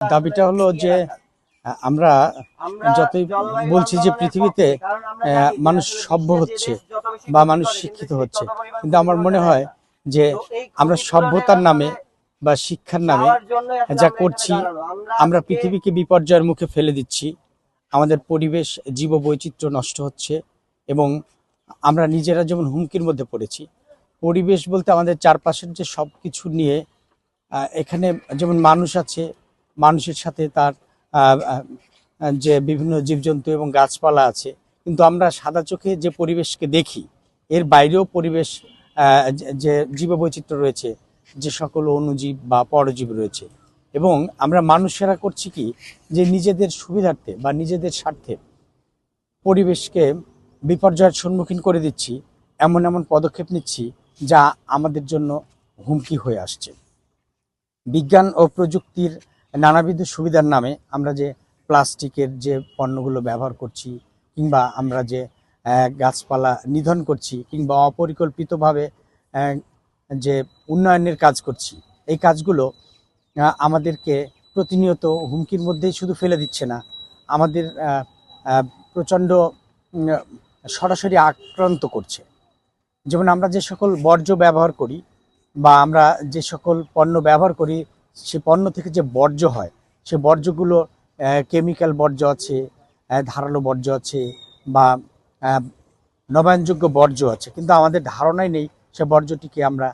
দাবিটা হলো যে আমরা যতই বলছি যে পৃথিবীতে মানুষ সভ্য হচ্ছে বা মানুষ শিক্ষিত হচ্ছে, কিন্তু আমার মনে হয় যে আমরা সভ্যতার নামে বা শিক্ষার নামে যা করছি, আমরা পৃথিবীকে বিপর্যয়ের মুখে ফেলে দিচ্ছি, আমাদের পরিবেশ জীব বৈচিত্র্য নষ্ট হচ্ছে এবং আমরা নিজেরা যেমন হুমকির মধ্যে পড়েছি, পরিবেশ বলতে আমাদের চারপাশের যে সব কিছু নিয়ে এখানে যেমন মানুষ আছে মানুষের সাথে তার যে বিভিন্ন জীবজন্তু এবং গাছপালা আছে। কিন্তু আমরা সাদা চোখে যে পরিবেশকে দেখি, এর বাইরেও পরিবেশ যে- জীববৈচিত্র্য রয়েছে, যে সকল অণুজীব বা পরজীব রয়েছে। এবং আমরা মানুষেরা করছি কি, যে নিজেদের সুবিধার্থে বা নিজেদের স্বার্থে পরিবেশকে বিপর্যয়ের সম্মুখীন করে দিচ্ছি, এমন এমন পদক্ষেপ নিচ্ছি, যা আমাদের জন্য হুমকি হয়ে আসছে। বিজ্ঞান ও প্রযুক্তির নানাবিধ সুবিধার নামে আমরা যে প্লাস্টিকের যে পণ্যগুলো ব্যবহার করছি, কিংবা আমরা যে গাছপালা নিধন করছি, কিংবা অপরিকল্পিতভাবে যে উন্নয়নের কাজ করছি, এই কাজগুলো আমাদেরকে প্রতিনিয়ত হুমকির মধ্যেই শুধু ফেলে দিচ্ছে না। আমাদের প্রচণ্ড সরাসরি আক্রান্ত করছে। যেমন আমরা যে সকল বর্জ্য ব্যবহার করি, বা আমরা যে সকল পণ্য ব্যবহার করি সে পণ্য থেকে যে বর্জ্য হয়, সে বর্জ্যগুলো কেমিক্যাল বর্জ্য আছে ধারালো বর্জ্য আছে বা নবায়নযোগ্য বর্জ্য আছে। কিন্তু আমাদের ধারণাই নেই সে বর্জ্যটিকে আমরা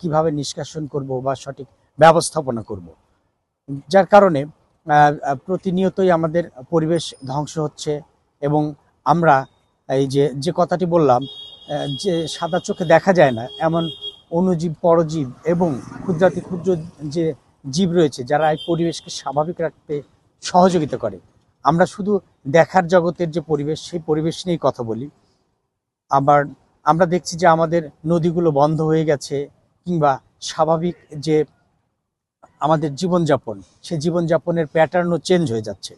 কীভাবে নিষ্কাশন করব বা সঠিক ব্যবস্থাপনা করব। যার কারণে প্রতিনিয়তই আমাদের পরিবেশ ধ্বংস হচ্ছে এবং আমরা এই যে যে কথাটি বললাম যে সাদা চোখে দেখা যায় না, এমন অণুজীব পরজীব এবং ক্ষুদ্রাতি ক্ষুদ্র যে জীব রয়েছে, যারা এই পরিবেশকে স্বাভাবিক রাখতে সহযোগিতা করে। আমরা শুধু দেখার জগতের যে পরিবেশ, সেই পরিবেশ নিয়েই কথা বলি। আবার আমরা দেখছি যে আমাদের নদীগুলো বন্ধ হয়ে গেছে, কিংবা স্বাভাবিক যে আমাদের জীবনযাপন সেই জীবনযাপনের প্যাটার্নও চেঞ্জ হয়ে যাচ্ছে।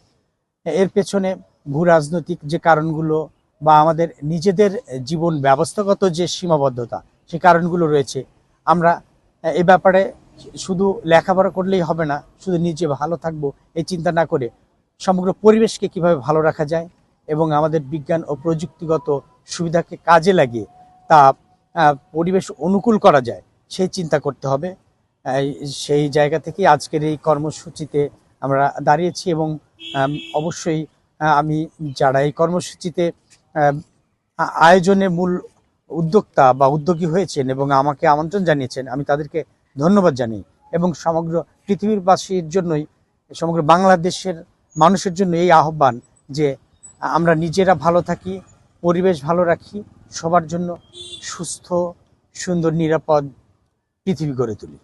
এর পেছনে ভূ রাজনৈতিক যে কারণগুলো বা আমাদের নিজেদের জীবন ব্যবস্থাগত যে সীমাবদ্ধতা, সে কারণগুলো রয়েছে। আমরা এ ব্যাপারে শুধু লেখাপড়া করলেই হবে না শুধু নিজে ভালো থাকব এই চিন্তা না করে সমগ্র পরিবেশকে কীভাবে ভালো রাখা যায় এবং আমাদের বিজ্ঞান ও প্রযুক্তিগত সুবিধাকে কাজে লাগিয়ে তা পরিবেশ অনুকূল করা যায় সেই চিন্তা করতে হবে। সেই জায়গা থেকেই আজকের এই কর্মসূচিতে আমরা দাঁড়িয়েছি এবং অবশ্যই আমি যারা এই কর্মসূচিতে আহ, আ- আয়োজনের মূল উদ্যোক্তা বা উদ্যোগী হয়েছেন এবং আমাকে আমন্ত্রণ জানিয়েছেন আমি তাদেরকে ধন্যবাদ জানাই এবং সমগ্র পৃথিবীরবাসীর জন্যই, সমগ্র বাংলাদেশের মানুষের জন্য এই আহ্বান যে আমরা নিজেরা ভালো থাকি, পরিবেশ ভালো রাখি, সবার জন্য সুস্থ, সুন্দর, নিরাপদ পৃথিবী গড়ে তুলি।